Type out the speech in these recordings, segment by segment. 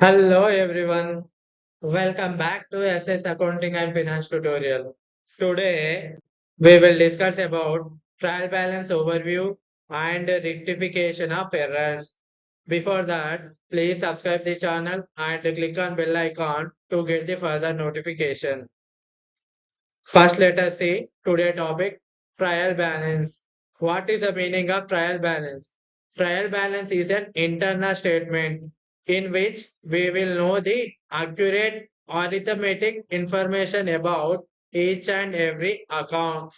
Hello everyone. Welcome back to SS Accounting and Finance tutorial. Today we will discuss about trial balance overview and rectification of errors. Before that, please subscribe the channel and click on bell icon to get the further notification. First, let us see today topic trial balance. What is the meaning of trial balance? Trial balance is an internal statement in which we will know the accurate arithmetic information about each and every account.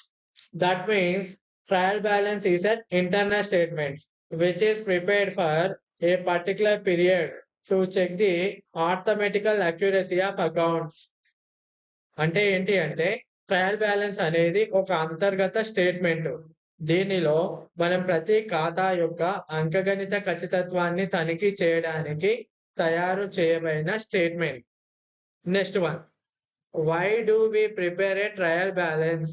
That means trial balance is an internal statement which is prepared for a particular period to check the arithmetical accuracy of accounts. అంటే ఏంటి అంటే trial balance అనేది ఒక అంతర్గత statement దీనిలో మనం ప్రతి ఖాతా యొక్క అంకగణిత ఖచ్చితత్వాన్ని తనిఖీ చేయడానికి తయారు చేయబడిన statement. Next one why do we prepare a trial balance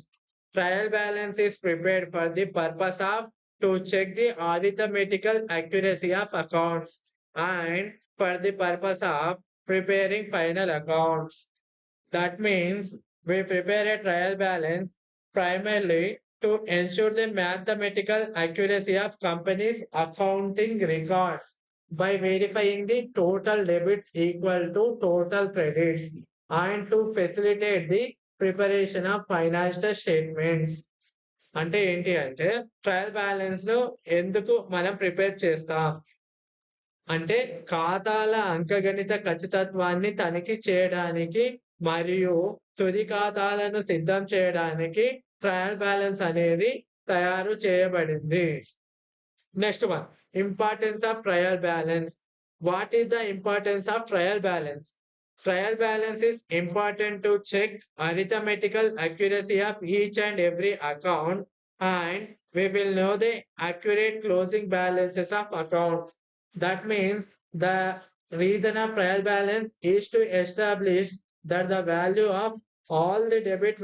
trial balance is prepared for the purpose of to check the arithmetical accuracy of accounts and for the purpose of preparing final accounts that means we prepare a trial balance primarily to ensure the mathematical accuracy of company's accounting records by verifying the total debits equal to total credits and to facilitate the preparation of financial statements. అంటే ఏంటి అంటే trial బ్యాలెన్స్ను ఎందుకు మనం prepare చేస్తాం అంటే ఖాతాల అంకగణిత ఖచ్చితత్వాన్ని తనిఖీ చేయడానికి మరియు తుది ఖాతాలను సిద్ధం చేయడానికి ట్రయల్ బ్యాలెన్స్ అనేది తయారు చేయబడింది next one importance of trial balance what is the importance of trial balance trial balance is important to check arithmetical accuracy of each and every account and we will know the accurate closing balances of accounts. That means the reason of trial balance is to establish that the value of all the debit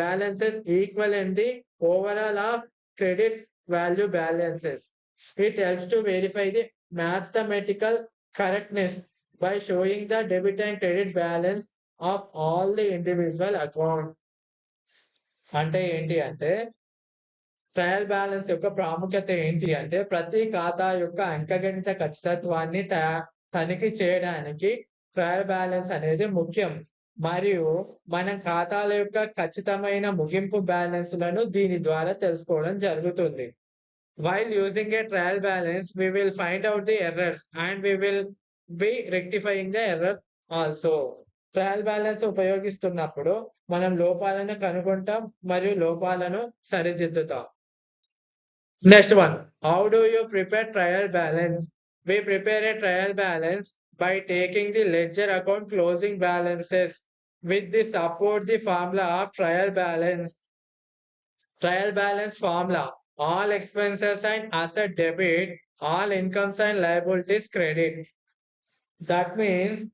balances equal in the overall of credit value balances it helps to verify the mathematical correctness by showing the debit and credit balance of all the individual account అంటే ఏంటి అంటే trial balance యొక్క ప్రాముఖ్యత ఏంటి అంటే ప్రతి ఖాతా యొక్క అంకగణిత ఖచ్చితత్వాన్ని తనిఖీ చేయడానికి ట్రయల్ బ్యాలెన్స్ అనేది ముఖ్యం. మరియు మనం ఖాతాల యొక్క ఖచ్చితమైన ముగింపు బ్యాలెన్స్లను దీని ద్వారా తెలుసుకోవడం జరుగుతుంది. While using a trial balance we will find out the errors and we will be rectifying the error also. Trial balance ఉపయోగిస్తున్నప్పుడు మనం లోపాలను కనుగొంటాం మరియు లోపాలను సరిదిద్దుతాం. Next one how do you prepare trial balance we prepare a trial balance by taking the ledger account closing balances with the support the formula of trial balance. Trial balance formula, all expenses and asset debit, all incomes and liabilities credit. That means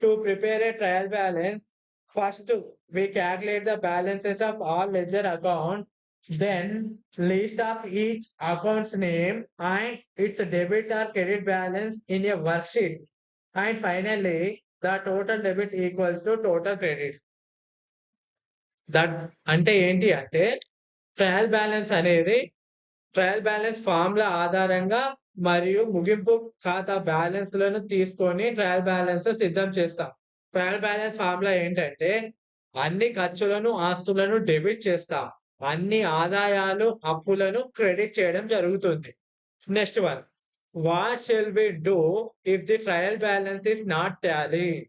to prepare a trial balance, first we calculate the balances of all ledger account, then list of each account's name and its debit or credit balance in a worksheet. And finally, the total debit equals to total credit. That అంటే ఏంటి అంటే trial balance అనేది trial balance ఫామ్ల ఆధారంగా మరియు ముగింపు ఖాతా బ్యాలెన్స్లను తీసుకొని ట్రయల్ బ్యాలెన్స్ సిద్ధం చేస్తాం. ట్రయల్ బ్యాలెన్స్ ఫార్ములా ఏంటంటే అన్ని ఖర్చులను ఆస్తులను డెబిట్ చేస్తాం. అన్ని ఆదాయాలు అప్పులను క్రెడిట్ చేయడం జరుగుతుంది. Next one what shall we do if the trial balance is not tallied?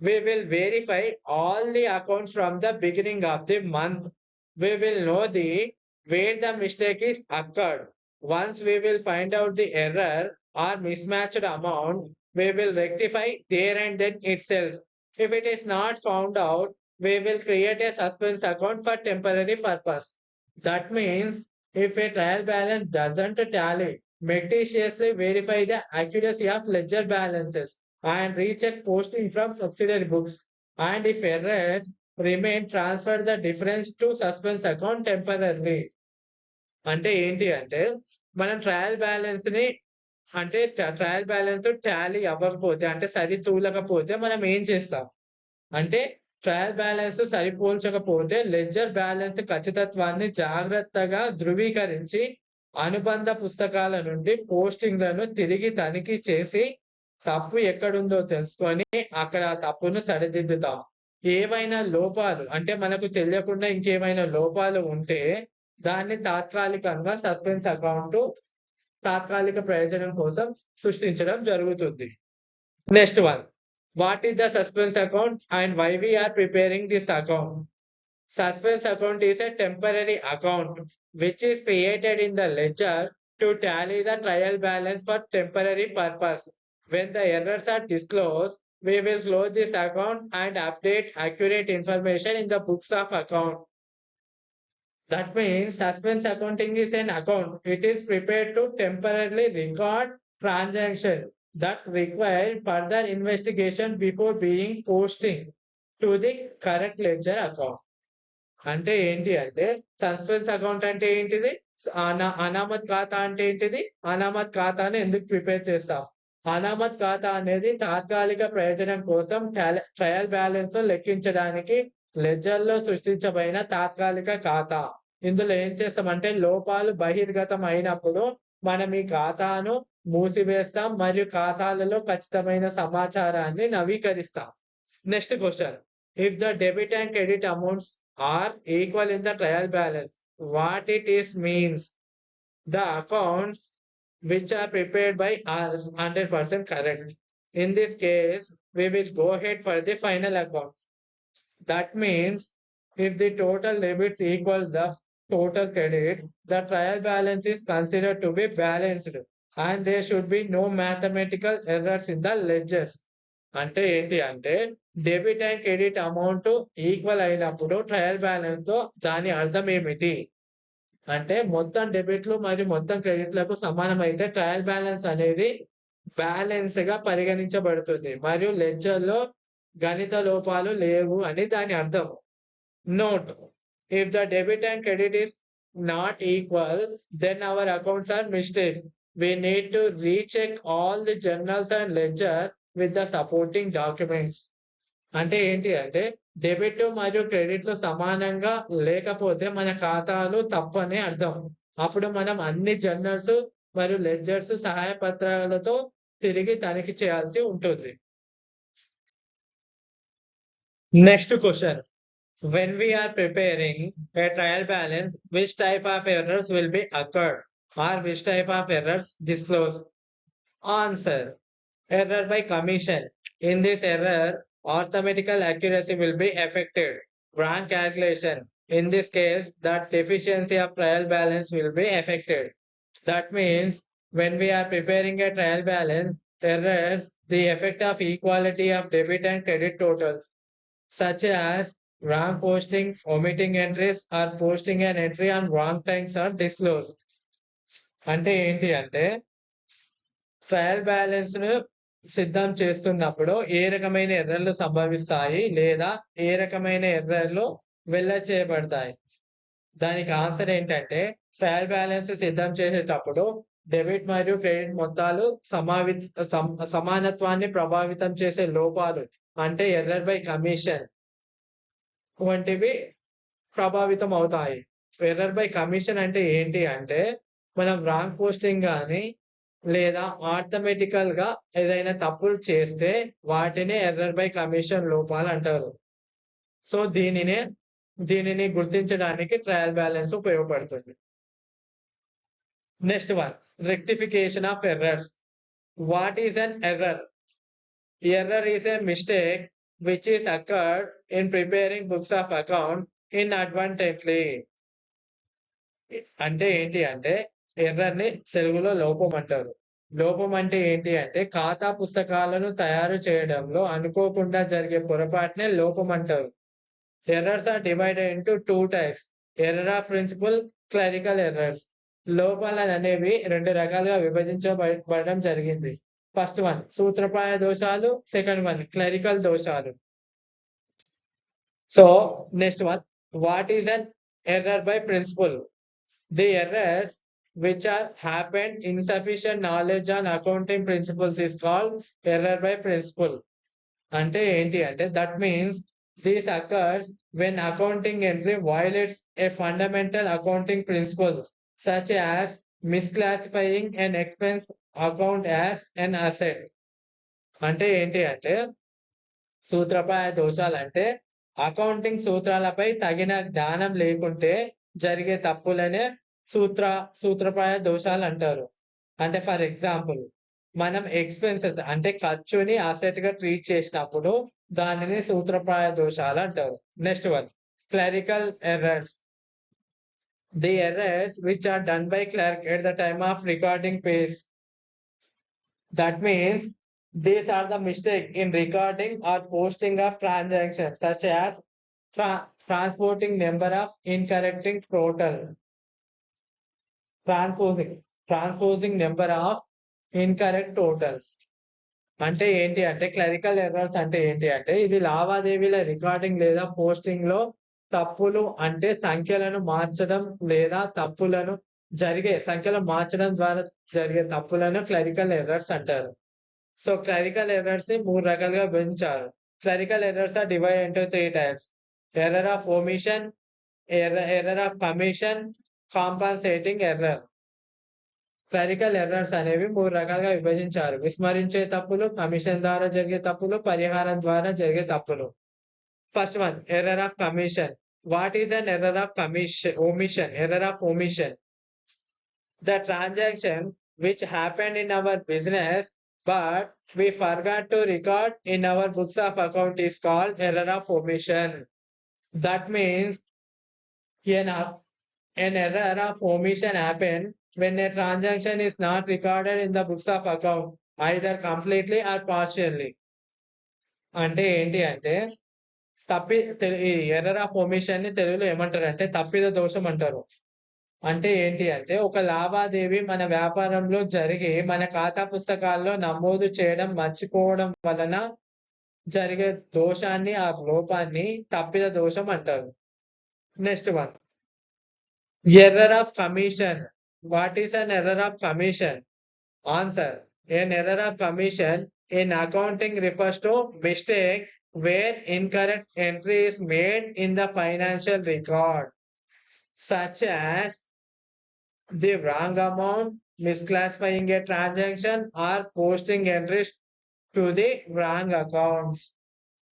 We will verify all the accounts from the beginning of the month. We will know the where the mistake is occurred. Once we will find out the error or mismatched amount, we will rectify there and then itself. If it is not found out, we will create a suspense account for temporary purpose. That means if a trial balance doesn't tally, meticulously verify the accuracy of ledger balances and recheck posting from subsidiary books. And if errors remain, transfer the difference to suspense account temporarily. అంటే ఏంటి అంటే మనం trial బ్యాలెన్స్ని అంటే trial balance Tally అవ్వకపోతే అంటే సరి తూలకపోతే మనం ఏం చేస్తాం అంటే ట్రయల్ బ్యాలెన్స్ సరిపోల్చకపోతే లెడ్జర్ బ్యాలెన్స్ ఖచ్చితత్వాన్ని జాగ్రత్తగా ధృవీకరించి అనుబంధ పుస్తకాల నుండి పోస్టింగ్లను తిరిగి తనిఖీ చేసి తప్పు ఎక్కడుందో తెలుసుకొని అక్కడ ఆ తప్పును సరిదిద్దుతాం. ఏవైనా లోపాలు అంటే మనకు తెలియకుండా ఇంకేమైనా లోపాలు ఉంటే దాన్ని తాత్కాలికంగా సస్పెన్స్ అకౌంట్ తాత్కాలిక ప్రయోజనం కోసం సృష్టించడం జరుగుతుంది. Next one. What is the suspense account and why we are preparing this account? Suspense account is a temporary account which is created in the ledger to tally the trial balance for temporary purpose. When the errors are disclosed, we will close this account and update accurate information in the books of account. That means suspense accounting is an account. It is prepared to temporarily record transaction that require further investigation before being posting to the correct ledger account. అంటే ఏంటి అంటే suspense account అంటే ఏంటిది? అనా అనామత్ ఖాతా అంటే ఏంటిది? అనామత్ ఖాతాను ఎందుకు ప్రిపేర్ చేస్తాం? అనామత్ ఖాతా అనేది తాత్కాలిక ప్రయోజనం కోసం ట్రయల్ బ్యాలెన్స్ లెక్కించడానికి లెజర్లో సృష్టించబడిన తాత్కాలిక ఖాతా. ఇందులో ఏం చేస్తామంటే లోపాలు బహిర్గతం అయినప్పుడు మనం ఈ ఖాతాను మూసివేస్తాం మరియు ఖాతాలలో ఖచ్చితమైన సమాచారాన్ని నవీకరిస్తాం. Next question. If the debit and credit amounts are equal in the trial balance, what it is means the accounts which are prepared by us 100% correct. In this case, we will go ahead for the final accounts. That means if the total debits equal the total credit, the trial balance is considered to be balanced and there should be no mathematical errors in the ledgers. అంటే ఏంటి అంటే debit and credit amount equal అయినప్పుడు trial బ్యాలెన్స్తో దాని అర్థం ఏమిటి? అంటే మొత్తం డెబిట్లు మరియు మొత్తం క్రెడిట్లకు సమానం అయితే ట్రయల్ బ్యాలెన్స్ అనేది బ్యాలెన్స్గా పరిగణించబడుతుంది. మరియు లెడ్జర్లో గణిత లోపాలు లేవు అని దాని అర్థం. Note. If the debit and credit is not equal then our accounts are mistake we need to recheck all the journals and ledger with the supporting documents అంటే ఏంటి అంటే డెబిట్ మరియు క్రెడిట్లో సమానంగా లేకపోతే మన ఖాతాలు తప్పని అర్థం. అప్పుడు మనం అన్ని జర్నల్స్ మరియు లెడ్జర్స్ సహాయ పత్రాలతో తిరిగి తనిఖీ చేయాల్సి ఉంటుంది. Next question when we are preparing a trial balance which type of errors will be occur or which type of errors disclose answer error by commission in this error arithmetical accuracy will be affected. Wrong calculation. In this case, that deficiency of trial balance will be affected. That means when we are preparing a trial balance, errors, the effect of equality of debit and credit totals, such as wrong posting, omitting entries, or posting an entry on wrong times are disclosed. అంటే ఏంటి అంటే trial balance ను సిద్ధం చేస్తున్నప్పుడు ఏ రకమైన ఎర్రర్లు సంభవిస్తాయి లేదా ఏ రకమైన ఎర్రర్లు వెళ్ళ చేయబడతాయి దానికి ఆన్సర్ ఏంటంటే ట్రయల్ బ్యాలెన్స్ సిద్ధం చేసేటప్పుడు డెబిట్ మరియు క్రెడిట్ మొత్తాలు సమావి సమానత్వాన్ని ప్రభావితం చేసే లోపాలు అంటే ఎర్రర్ బై కమిషన్ వంటివి ప్రభావితం అవుతాయి. ఎర్రర్ బై కమిషన్ అంటే ఏంటి అంటే మనం రాంగ్ పోస్టింగ్ కానీ లేదా ఆర్థమెటికల్గా ఏదైనా తప్పులు చేస్తే వాటిని ఎర్రర్ బై కమిషన్ లోపాలు అంటారు. సో దీనినే దీనిని గుర్తించడానికి ట్రయల్ బ్యాలెన్స్ ఉపయోగపడుతుంది. Next one rectification of errors what is an error error is a mistake which is occur in preparing books of account in advantageously అంటే ఏంటి అంటే ఎర్రర్ని తెలుగులో లోపం అంటారు. లోపం అంటే ఏంటి అంటే ఖాతా పుస్తకాలను తయారు చేయడంలో అనుకోకుండా జరిగే పొరపాటునే లోపం అంటారు. Errors are divided into two types error of principle clerical errors లోపాలు అనేవి రెండు రకాలుగా విభజించబడడం జరిగింది. ఫస్ట్ వన్ సూత్రప్రాయ దోషాలు. సెకండ్ వన్ క్లరికల్ దోషాలు. So next one what is an error by principle the errors which are happened insufficient knowledge on accounting principles is called error by principle అంటే ఏంటి అంటే that means these occurs when accounting entry violates a fundamental accounting principle such as misclassifying an expense account as an asset అంటే ఏంటి అంటే సూత్రప్రాయ దోషాలు అంటే accounting సూత్రాలపై తగిన జ్ఞానం లేకుంటే జరిగే తప్పులనే సూత్ర సూత్రప్రాయ దోషాలు అంటారు అంటే ఫర్ ఎగ్జాంపుల్ మనం ఎక్స్పెన్సెస్ అంటే ఖర్చుని అసెట్గా ట్రీట్ చేసినప్పుడు దానిని సూత్రప్రాయ దోషాలు అంటారు next one clerical errors the errors which are done by clerk at the time of recording pace that means these are the mistake in recording or posting of transaction such as transporting number of incorrecting total transposing transposing number of incorrect totals అంటే ఏంటి? అంటే clerical errors అంటే ఏంటి? అంటే ఇది లావాదేవీల recording లేదా పోస్టింగ్లో తప్పులు అంటే సంఖ్యలను మార్చడం లేదా తప్పులను జరిగే సంఖ్యలు మార్చడం ద్వారా జరిగే తప్పులను క్లరికల్ ఎర్రర్స్ అంటారు. సో క్లరికల్ ఎర్రర్స్ని మూడు రకాలుగా విభజించారు. Clerical errors are divide into three types error of omission error of commission compensating error clerical errors అనేవి మూడు రకాలుగా విభజించారు. విస్మరించే తప్పులు కమిషన్ ద్వారా జరిగే తప్పులు పరిహారం ద్వారా జరిగే తప్పులు. First one error of commission what is an error of commission omission error of omission the transaction which happened in our business but we forgot to record in our books of account is called error of omission that means an error of omission happen when a transaction is not recorded in the books of account either completely or partially. అంటే ఏంటి అంటే తప్పి తెలు- ఈ error of ఒమిషన్ని తెలుగులో ఏమంటారు అంటే తప్పిద దోషం అంటారు. అంటే ఏంటి అంటే ఒక లావాదేవీ మన వ్యాపారంలో జరిగి మన ఖాతా పుస్తకాల్లో నమోదు చేయడం మర్చిపోవడం వలన జరిగే దోషాన్ని ఆ లోపాన్ని తప్పిద దోషం అంటారు. Next one Error of commission. What is an error of commission? Answer. An error of commission in accounting refers to mistake where incorrect entry is made in the financial record, such as the wrong amount, misclassifying a transaction, or posting entries to the wrong accounts.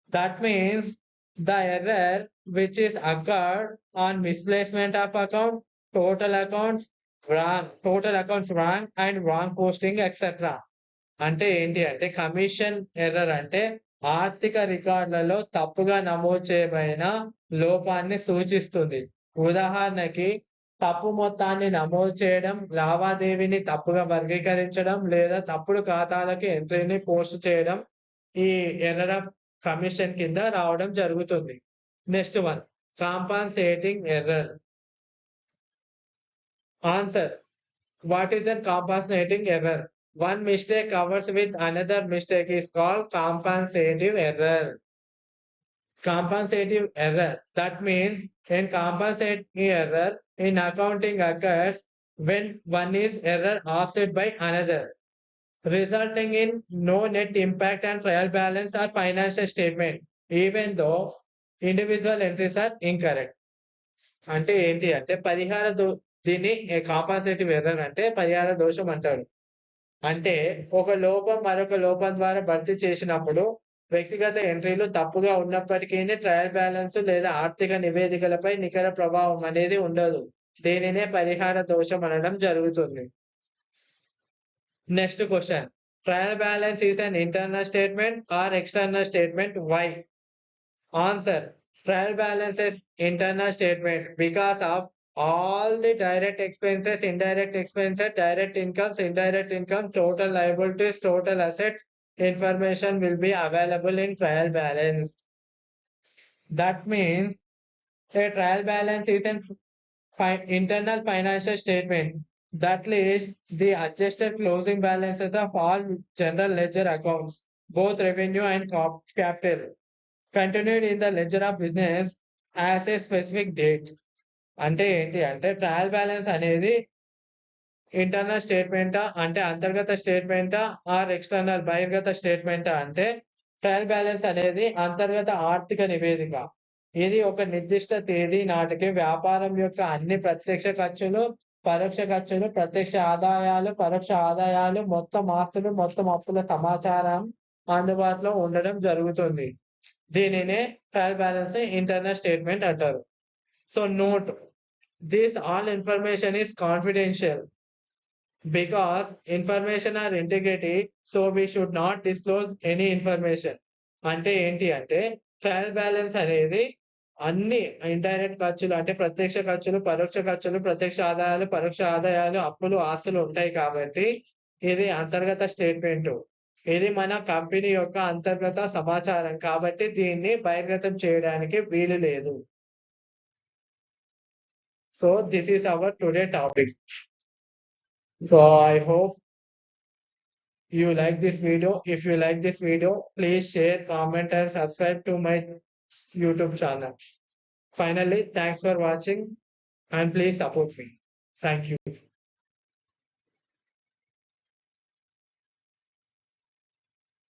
That means the error which is occurred on misplacement of account, total accounts wrong, total accounts wrong, and wrong posting, etc. అంటే ఏంటి అంటే commission error అంటే ఆర్థిక రికార్డులలో తప్పుగా నమోదు చేయబడిన లోపాన్ని సూచిస్తుంది ఉదాహరణకి తప్పు మొత్తాన్ని నమోదు చేయడం లావాదేవీని తప్పుగా వర్గీకరించడం లేదా తప్పుడు ఖాతాలకు ఎంట్రీని పోస్ట్ చేయడం ఈ ఎర్రర్ ఆఫ్ కమిషన్ కింద రావడం జరుగుతుంది next one compensating error answer what is an compensating error one mistake covers with another mistake is called compensative error compensative error. That means in compensating error in accounting occurs when one is error offset by another, Resulting in no net impact on trial balance or financial statement, even though individual entries are incorrect. అంటే ఏంటి అంటే పరిహార దో దీన్ని compensative error అంటే పరిహార దోషం అంటారు. అంటే ఒక లోపం మరొక లోపం ద్వారా భర్తీ చేసినప్పుడు వ్యక్తిగత ఎంట్రీలు తప్పుగా ఉన్నప్పటికీ ట్రయల్ బ్యాలెన్స్ లేదా ఆర్థిక నివేదికలపై నికర ప్రభావం అనేది ఉండదు. దీనినే పరిహార దోషం అనడం జరుగుతుంది. Next question. Trial balance is an internal statement or external statement. Why? Answer. Trial balance is internal statement because of all the direct expenses, indirect expenses, direct incomes, indirect income, total liabilities, total asset information will be available in trial balance. That means a trial balance is an fi internal financial statement that lists the adjusted closing balances of all general ledger accounts, both revenue and cap- capital, continued in the ledger of business as a specific date. అంటే ఏంటి అంటే trial balance అనేది internal స్టేట్మెంటా అంటే అంతర్గత స్టేట్మెంటా are external బహిర్గత స్టేట్మెంటా అంటే trial balance అనేది అంతర్గత ఆర్థిక నివేదిక ఇది ఒక నిర్దిష్ట తేదీ నాటికి వ్యాపారం యొక్క అన్ని ప్రత్యక్ష ఖర్చులు పరోక్ష ఖర్చులు ప్రత్యక్ష ఆదాయాలు పరోక్ష ఆదాయాలు మొత్తం ఆస్తులు మొత్తం అప్పుల సమాచారం అందుబాటులో ఉండడం జరుగుతుంది. దీనినే ట్రయల్ బ్యాలెన్స్ ఇంటర్నల్ స్టేట్మెంట్ అంటారు. So note. This all information is confidential. Because information are integrity so we should not disclose any information. అంటే ఏంటి అంటే ట్రయల్ బ్యాలెన్స్ అనేది అన్ని ఇండైరెక్ట్ ఖర్చులు అంటే ప్రత్యక్ష ఖర్చులు పరోక్ష ఖర్చులు ప్రత్యక్ష ఆదాయాలు పరోక్ష ఆదాయాలు అప్పులు ఆస్తులు ఉంటాయి కాబట్టి ఇది అంతర్గత స్టేట్మెంట్ ఇది మన కంపెనీ యొక్క అంతర్గత సమాచారం కాబట్టి దీన్ని బహిర్గతం చేయడానికి వీలు లేదు. So this is our today topic so I hope you like this video. If you like this video please share comment and subscribe to my youtube channel. Finally thanks for watching and please support me. Thank you